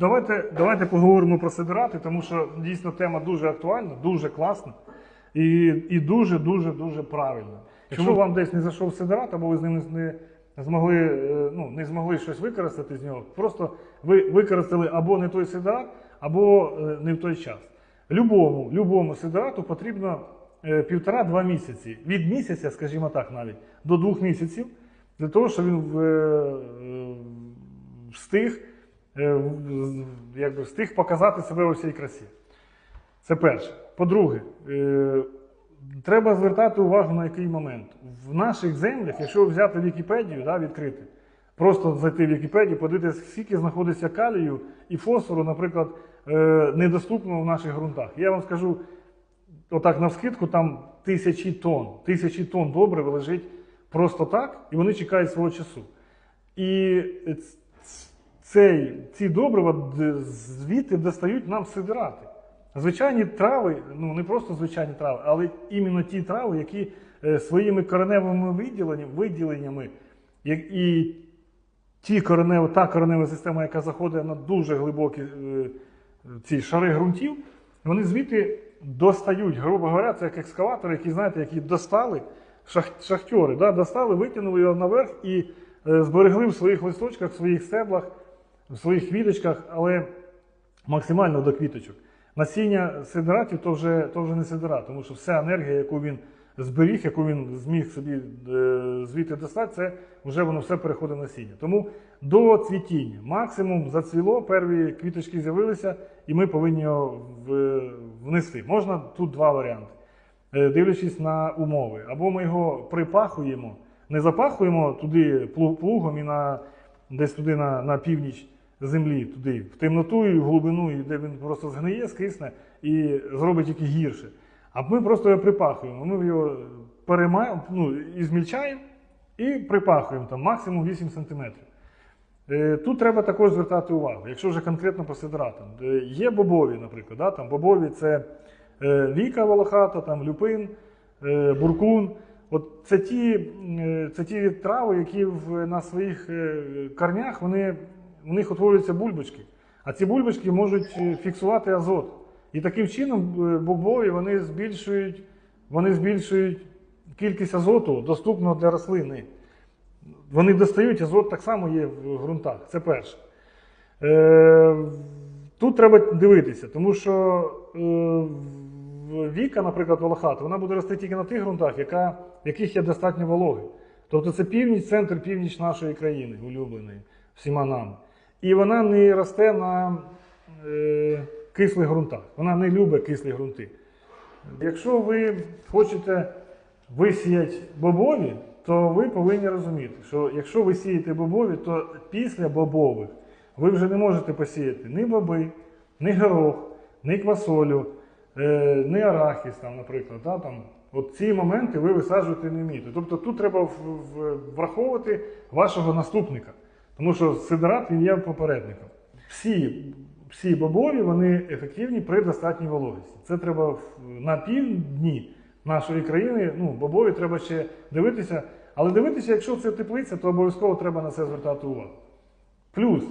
давайте, давайте поговоримо про сидирати, тому що дійсно тема дуже актуальна, дуже класна і, і дуже, дуже, дуже правильна. Якщо вам десь не зайшов сидират, або ви з ним не змогли, е, ну, не змогли щось використати з нього, просто ви використали або не той сидират, або е, не в той час. Любому, любому сидирату потрібно е, півтора-два місяці. Від місяця, скажімо так, навіть до двох місяців, для того, щоб він встиг, якби встиг показати себе у всій красі. Це перше. По-друге, е, треба звертати увагу на який момент. В наших землях, якщо взяти Вікіпедію, да, відкрити, просто зайти в Вікіпедію, подивитися, скільки знаходиться калію і фосфору, наприклад, е, недоступно в наших ґрунтах. Я вам скажу, отак навскидку, там тисячі тонн, тисячі тонн добрива лежить просто так, і вони чекають свого часу. І цей, ці добрива звідти достають нам сидирати. Звичайні трави, ну не просто звичайні трави, але іменно ті трави, які е, своїми кореневими виділеннями, виділеннями і ті коренева, та коренева система, яка заходить на дуже глибокі е, ці шари ґрунтів, вони звідти достають, грубо говоря, це як екскаватори, які, знаєте, які достали, шах, шахтери, да, достали, витягнули його наверх і е, зберегли в своїх листочках, в своїх стеблах, в своїх квіточках, але максимально до квіточок. Насіння сидератів то вже, то вже не сидерат, тому що вся енергія, яку він зберіг, яку він зміг собі е, звідти достати, це вже воно все переходить насіння. Тому до цвітіння максимум зацвіло, перві квіточки з'явилися, і ми повинні його внести. Можна тут два варіанти, Е, дивлячись на умови. Або ми його припахуємо, не запахуємо туди плугом і на, десь туди на, на північ землі, туди, в темноту і в глибину, де він просто згниє, скисне і зробить тільки гірше. А ми просто його припахуємо. Ми його переймаємо, ну, і змільчаємо і припахуємо там максимум 8 см. Е, Тут треба також звертати увагу, якщо вже конкретно по сидратам. Е, Є бобові, наприклад, да? там бобові це е, віка волохата, там люпин, е, буркун. От це ті, е, це ті трави, які в, на своїх е, корнях вони, в них утворюються бульбочки. А ці бульбочки можуть е, фіксувати азот. І таким чином е, бобові вони збільшують, вони збільшують кількість азоту, доступного для рослини. Вони достають, азот так само є в ґрунтах. Це перше. Е, тут треба дивитися, тому що віка, наприклад, волохата, вона буде рости тільки на тих ґрунтах, яка, яких є достатньо вологи. Тобто це північ, центр північ нашої країни, улюбленої всіма нами. І вона не росте на е, кислих ґрунтах. Вона не любить кислі ґрунти. Якщо ви хочете висіяти бобові, то ви повинні розуміти, що якщо ви сієте бобові, то після бобових ви вже не можете посіяти ні боби, ні горох, ні квасолю, е, ні арахіс, там, наприклад. Да, там. От ці моменти ви висаджувати не вмієте. Тобто тут треба враховувати вашого наступника, тому що сидорат він є попередником. Всі, всі бобові вони ефективні при достатній вологості. Це треба на півдні нашої країни. Ну, бобові треба ще дивитися. Але дивитися, якщо це теплиця, то обов'язково треба на це звертати увагу. Плюс